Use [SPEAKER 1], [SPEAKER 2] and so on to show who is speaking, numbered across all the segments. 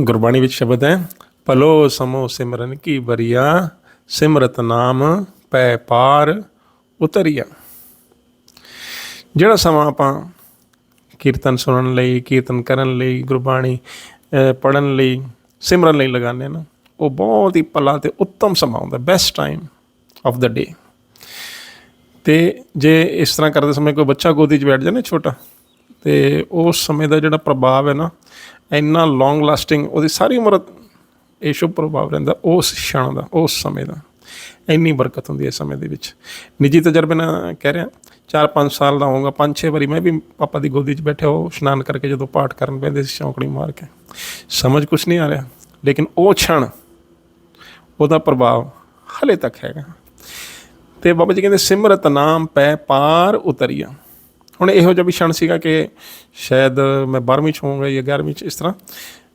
[SPEAKER 1] ਗੁਰਬਾਣੀ ਵਿੱਚ ਸ਼ਬਦ ਹੈ ਭਲੋ ਸਮੋ ਸਿਮਰਨ ਕੀ ਬਰੀਆ ਸਿਮਰਤ ਨਾਮ ਪੈ ਪਾਰ ਉਤਰੀਆ। ਜਿਹੜਾ ਸਮਾਂ ਆਪਾਂ ਕੀਰਤਨ ਸੁਣਨ ਲਈ ਕੀਰਤਨ ਕਰਨ ਲਈ ਗੁਰਬਾਣੀ ਅਹ, ਪੜ੍ਹਨ ਲਈ ਸਿਮਰਨ ਲਈ ਲਗਾਉਂਦੇ ਹਾਂ ਨਾ ਉਹ ਬਹੁਤ ਹੀ ਭਲਾ ਤੇ ਉੱਤਮ ਸਮਾਂ ਹੁੰਦਾ best time of the day ਤੇ ਜੇ ਇਸ ਤਰ੍ਹਾਂ ਕਰਦੇ ਸਮੇਂ ਕੋਈ ਬੱਚਾ ਗੋਦੀ 'ਚ ਬੈਠ ਜਾਏ ਨਾ ਛੋਟਾ ਤੇ ਉਸ ਸਮੇਂ ਦਾ ਜਿਹੜਾ ਪ੍ਰਭਾਵ ਹੈ ਨਾ, ਇੰਨਾ ਲੌਂਗ ਲਾਸਟਿੰਗ ਉਹਦੀ ਸਾਰੀ ਉਮਰ ਇਹ ਸ਼ੁਭ ਪ੍ਰਭਾਵ ਰਹਿੰਦਾ ਉਸ ਛਣ ਦਾ, ਉਸ ਸਮੇਂ ਦਾ। ਇੰਨੀ ਬਰਕਤ ਹੁੰਦੀ ਹੈ ਇਸ ਸਮੇਂ ਦੇ ਵਿੱਚ। ਨਿੱਜੀ ਤਜਰਬੇ ਨਾਲ ਕਹਿ ਰਿਹਾ 4-5 ਸਾਲ ਦਾ ਹੋਊਗਾ 5-6 ਵਾਰੀ ਮੈਂ ਵੀ ਪਾਪਾ ਦੀ ਗੋਦੀ 'ਚ ਬੈਠਿਆ, ਉਹ ਇਸ਼ਨਾਨ ਕਰਕੇ ਜਦੋਂ ਪਾਠ ਕਰਨ ਬੈਠਦੇ ਸੀ ਚੌਂਕੜੀ ਮਾਰ ਕੇ। ਸਮਝ ਕੁਝ ਨਹੀਂ ਆ ਰਿਹਾ, ਲੇਕਿਨ ਉਹ ਛਣ, ਉਹਦਾ ਪ੍ਰਭਾਵ ਹਲੇ ਤੱਕ ਹੈਗਾ। ਤੇ ਬਾਬਾ ਜੀ ਕਹਿੰਦੇ, ਸਿਮਰਤ ਨਾਮ ਪੈ ਪਾਰ ਉਤਰੀਆ। ਹੁਣ ਇਹੋ ਜਿਹਾ ਵੀ ਛਣ ਸੀਗਾ ਕਿ ਸ਼ਾਇਦ ਮੈਂ 12ਵੀਂ ਚ ਹੋਊਂਗਾ ਜਾਂ 11ਵੀਂ ਚ, ਇਸ ਤਰ੍ਹਾਂ।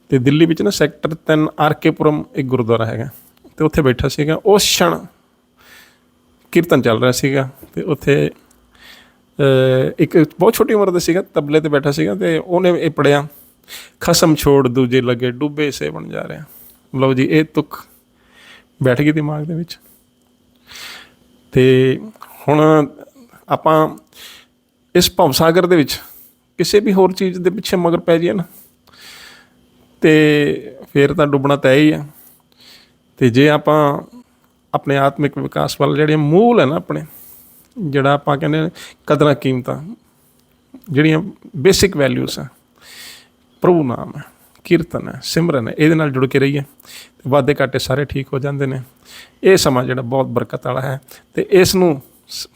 [SPEAKER 1] ਤੇ ਦਿੱਲੀ ਵਿੱਚ ਨਾ ਸੈਕਟਰ 3 ਆਰਕੇਪੁਰਮ ਇੱਕ ਗੁਰਦੁਆਰਾ ਹੈਗਾ। ਤੇ ਉੱਥੇ ਬੈਠਾ ਸੀਗਾ। ਉਸ ਛਣ ਕੀਰਤਨ ਚੱਲ ਰਿਹਾ ਸੀਗਾ। ਤੇ ਉੱਥੇ ਇੱਕ ਬਹੁਤ ਛੋਟੀ ਉਮਰ ਦਾ ਸੀਗਾ, ਤਬਲੇ ਤੇ ਬੈਠਾ ਸੀਗਾ ਤੇ ਉਹਨੇ ਇਹ ਪੜਿਆ ਖਸਮ ਛੋੜ ਦੂਜੇ ਲੱਗੇ, ਡੁੱਬੇ ਸੇ ਬਣ ਜਾ ਰਿਹਾ। ਲਓ ਜੀ, ਇਹ ਤੁਕ ਬੈਠ ਗਈ ਦਿਮਾਗ ਦੇ ਵਿੱਚ। ਤੇ ਹੁਣ ਆਪਾਂ ਇਸ ਭਵ ਸਾਗਰ ਦੇ ਵਿੱਚ ਕਿਸੇ ਵੀ ਹੋਰ ਚੀਜ਼ ਦੇ ਪਿੱਛੇ ਮਗਰ ਪੈ ਜਾਈਏ ਨਾ, ਤੇ ਫਿਰ ਤਾਂ ਡੁੱਬਣਾ ਤੈਅ ਹੀ ਆ। ਤੇ ਜੇ ਆਪਾਂ ਆਪਣੇ ਆਤਮਿਕ ਵਿਕਾਸ ਵੱਲ ਜਿਹੜੇ ਮੂਲ ਹੈ ਨਾ ਆਪਣੇ, ਜਿਹੜਾ ਆਪਾਂ ਕਹਿੰਦੇ ਕਦਰਾਂ ਕੀਮਤਾਂ, ਜਿਹੜੀਆਂ ਬੇਸਿਕ ਵੈਲਿਊਜ਼ ਆ, ਪ੍ਰਭੂ ਨਾਮ ਹੈ, ਕੀਰਤਨ ਹੈ, ਸਿਮਰਨ ਹੈ, ਇਹਦੇ ਨਾਲ ਜੁੜ ਕੇ ਰਹੀਏ, ਤੇ ਵਾਦੇ ਘਾਟੇ ਸਾਰੇ ਠੀਕ ਹੋ ਜਾਂਦੇ ਨੇ। ਇਹ ਸਮਾਂ ਜਿਹੜਾ ਬਹੁਤ ਬਰਕਤ ਵਾਲਾ ਹੈ, ਤੇ ਇਸ ਨੂੰ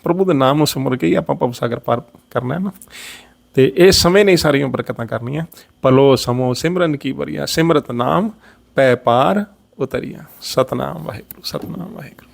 [SPEAKER 1] ਪ੍ਰਭੂ ਦੇ ਨਾਮ ਨੂੰ ਸਿਮਰ ਕੇ ਹੀ ਆਪਾਂ ਭਵ ਸਾਗਰ ਪਾਰ ਕਰਨਾ ਹੈ ਨਾ। ਤੇ ਇਹ ਸਮੇਂ ਨਹੀਂ ਸਾਰੀਆਂ ਬਰਕਤਾਂ ਕਰਨੀਆਂ। ਪਲੋ ਸਮੋ ਸਿਮਰਨ ਕੀ ਬਰੀਆ ਸਿਮਰਤ ਨਾਮ, ਪੈ ਪਾਰ ਉਤਰੀਆ। ਸਤਨਾਮ ਵਾਹਿਗੁਰੂ ਸਤਨਾਮ ਵਾਹਿਗੁਰੂ।